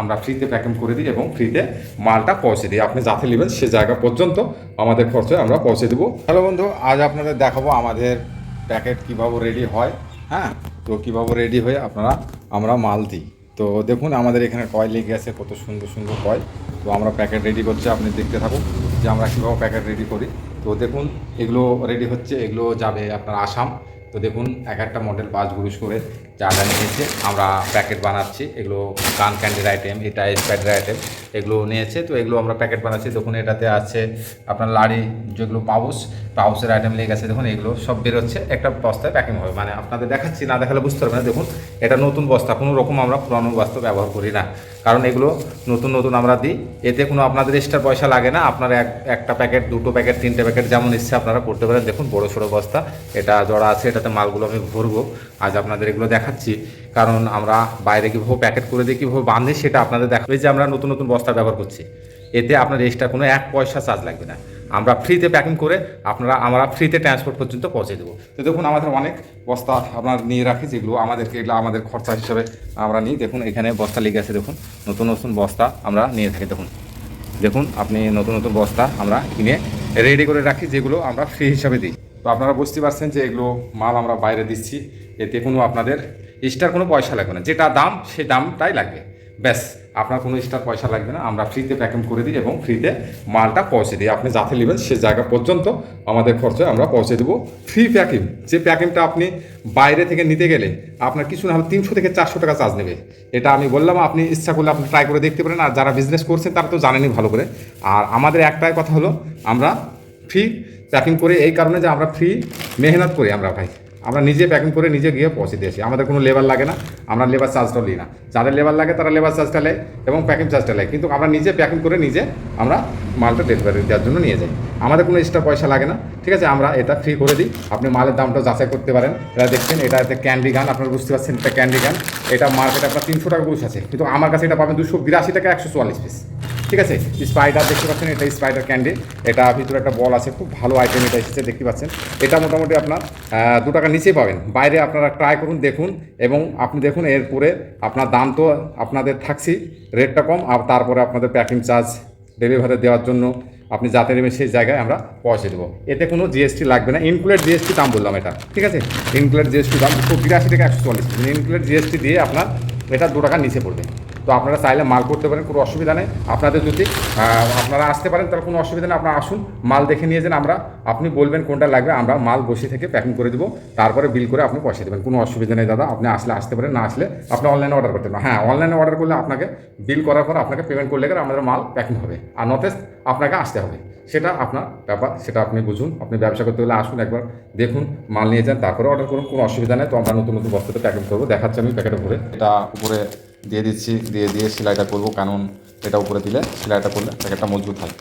আমরা ফ্রিতে প্যাকিং করে দিই এবং ফ্রিতে মালটা পৌঁছে দিই। আপনি যাতে নেবেন সে জায়গা পর্যন্ত আমাদের খরচে আমরা পৌঁছে দেবো। হ্যালো বন্ধু, আজ আপনাদের দেখাবো আমাদের প্যাকেট কীভাবে রেডি হয় হ্যাঁ? তো কীভাবে রেডি হয়ে আপনারা, আমরা মাল দিই। তো দেখুন, আমাদের এখানে কয় লেগে আছে, কত সুন্দর সুন্দর কয় তো আমরা প্যাকেট রেডি করছি, আপনি দেখতে থাকুন যে আমরা কীভাবে প্যাকেট রেডি করি। তো দেখুন, এগুলো রেডি হচ্ছে, এগুলো যাবে আপনার আসাম। তো দেখুন, এক একটা মডেল পাঁচ গুরুশ করে যা নিয়েছে। আমরা প্যাকেট বানাচ্ছি, এগুলো গান ক্যান্ডির আইটেম এটা স্প্যাডের আইটেম এগুলো নিয়েছে। তো এগুলো আমরা প্যাকেট বানাচ্ছি। দেখুন, এটাতে আছে আপনার লাড়ি যেগুলো পাউস, পাউসের আইটেম লেগে গেছে দেখুন, এগুলো সব বেরোচ্ছে। একটা বস্তায় প্যাকিং হবে। মানে আপনাদের দেখাচ্ছি, না দেখালে বুঝতে পারবেন না। দেখুন, এটা নতুন বস্তা। কোনো রকম আমরা পুরানো বস্তা ব্যবহার করি না। কারণ এগুলো নতুন নতুন আমরা দিই। এতে কোনো আপনাদের এক্সট্রা পয়সা লাগে না। আপনারা এক, একটা প্যাকেট দুটো প্যাকেট তিনটে প্যাকেট যেমন ইচ্ছে আপনারা করতে পারেন। দেখুন, বড়ো সড়ো বস্তা। এটা জড়া আছে এটাতে মালগুলো আমি ভরবো। আজ আপনাদের এগুলো দেখাচ্ছি। কারণ আমরা বাইরে কীভাবে প্যাকেট করে দিই কীভাবে বাঁধি সেটা আপনাদের দেখাবে যে আমরা নতুন নতুন বস্তা ব্যবহার করছি। এতে আপনার এক্সট্রা কোনো এক পয়সা চার্জ লাগবে না। আমরা ফ্রিতে প্যাকিং করে আপনারা আমরা ফ্রিতে ট্রান্সপোর্ট পর্যন্ত পৌঁছে দেবো। তো দেখুন আমাদের অনেক বস্তা আপনার নিয়ে রাখি যেগুলো আমাদেরকে এগুলো আমাদের খরচা হিসাবে আমরা নিই। দেখুন এখানে বস্তা লেগে আছে, দেখুন। নতুন নতুন বস্তা আমরা নিয়ে থাকি, দেখুন। দেখুন, আপনি নতুন নতুন বস্তা আমরা কিনে রেডি করে রাখি, যেগুলো আমরা ফ্রি হিসাবে দিই। তো আপনারা বুঝতে পারছেন যে এগুলো মাল আমরা বাইরে দিচ্ছি, এতে কোনো আপনাদের এক্সট্রার কোনো পয়সা লাগবে না। যেটা দাম সেই দামটাই লাগবে। ব্যাস, আপনার কোনো এক্সট্রা পয়সা লাগবে না। আমরা ফ্রিতে প্যাকিং করে দিই এবং ফ্রিতে মালটা পৌঁছে দিই। আপনি যাতে নেবেন সে জায়গা পর্যন্ত আমাদের খরচে আমরা পৌঁছে দেবো। ফ্রি প্যাকিং যে প্যাকিংটা আপনি বাইরে থেকে নিতে গেলে আপনার কিছু না হলে তিনশো থেকে চারশো টাকা চার্জ নেবে। এটা আমি বললাম, আপনি ইচ্ছা করলে আপনি ট্রাই করে দেখতে পারেন। আর যারা বিজনেস করছেন, তারা তো জানেনই ভালো করে। আর আমাদের একটাই কথা হলো, আমরা ফ্রি প্যাকিং করে এই কারণে যে আমরা ফ্রি মেহনত করি আমরা ভাই। আমরা নিজে প্যাকিং করে নিজে গিয়ে পৌঁছে দিয়েছি। আমাদের কোনো লেবার লাগে না। আমরা লেবার চার্জটাও নিই না। যাদের লেবার লাগে তারা লেবার চার্জটা নেয় এবং প্যাকিং চার্জটা নেয় কিন্তু আমরা নিজে প্যাকিং করে নিজে আমরা মালটা ডেলিভারি দেওয়ার জন্য নিয়ে যাই। আমাদের কোনো এক্সট্রা পয়সা লাগে না। ঠিক আছে, আমরা এটা ফ্রি করে দিই। আপনি মালের দামটা যাচাই করতে পারেন। এটা দেখছেন এটা একটা ক্যান্ডি গান। আপনারা বুঝতে পারছেন, এটা ক্যান্ডি গান। এটা মার্কেটে আপনার তিনশো টাকা গুরুষ আছে কিন্তু আমার কাছে এটা পাবেন দুশো বিরাশি টাকা একশো চুয়াল্লিশ পিস ঠিক আছে? স্পাইডার দেখতে পাচ্ছেন, এটা স্পাইডার ক্যান্ডি এটা ভিতরে একটা বল আছে, খুব ভালো আইটেম এটা এসেছে, দেখতে পাচ্ছেন। এটা মোটামুটি আপনার দু টাকা নিচেই পাবেন। বাইরে আপনারা ট্রাই করুন, দেখুন, এবং আপনি দেখুন, এরপরে আপনার দাম তো আপনাদের থাকছি রেটটা কম, আর তারপরে আপনাদের প্যাকিং চার্জ ডেলিভারি দেওয়ার জন্য আপনি যাতে নেবেন সেই জায়গায় আমরা পৌঁছে দেবো। এতে কোনো জিএসটি লাগবে না। ইনক্লুডেড জিএসটি দাম বললাম এটা, ঠিক আছে? ইনক্লুডেড জিএসটি দাম বিরাশি থেকে একশো চল্লিশ ইনক্লুডেড জিএসটি দিয়ে আপনার এটা দু টাকার নিচে পড়বে। তো আপনারা চাইলে মাল করতে পারেন, কোনো অসুবিধা নেই। আপনাদের যদি আপনারা আসতে পারেন, তাহলে কোনো অসুবিধা নেই, আপনারা আসুন, মাল দেখে নিয়ে যান আমরা। আপনি বলবেন কোনটা লাগবে, আমরা মাল বসে থেকে প্যাকিং করে দেবো। তারপরে বিল করে আপনি পয়সা দেবেন, কোনো অসুবিধা নেই দাদা, আপনি আসলে আসতে পারেন, না আসলে আপনি অনলাইনে অর্ডার করতে পারেন। হ্যাঁ অনলাইনে অর্ডার করলে আপনাকে বিল করার পর আপনাকে পেমেন্ট করলে গেলে আমাদের মাল প্যাকিং হবে। আর নতেজ আপনাকে আসতে হবে, সেটা আপনার ব্যাপার, সেটা আপনি বুঝুন, আপনি ব্যবসা করতে হলে আসুন একবার, দেখুন, মাল নিয়ে যান, তারপরে অর্ডার করুন, কোনো অসুবিধা নেই। তো আমরা নতুন নতুন বস্তাতে প্যাকিং করব, দেখাচ্ছি আমি প্যাকেটে ভরে। এটা উপরে দিয়ে দিচ্ছি, দিয়ে দিয়ে সেলাইটা করব। কারণ এটা উপরে দিলে সেলাইটা করলে একটা মজবুত হয়।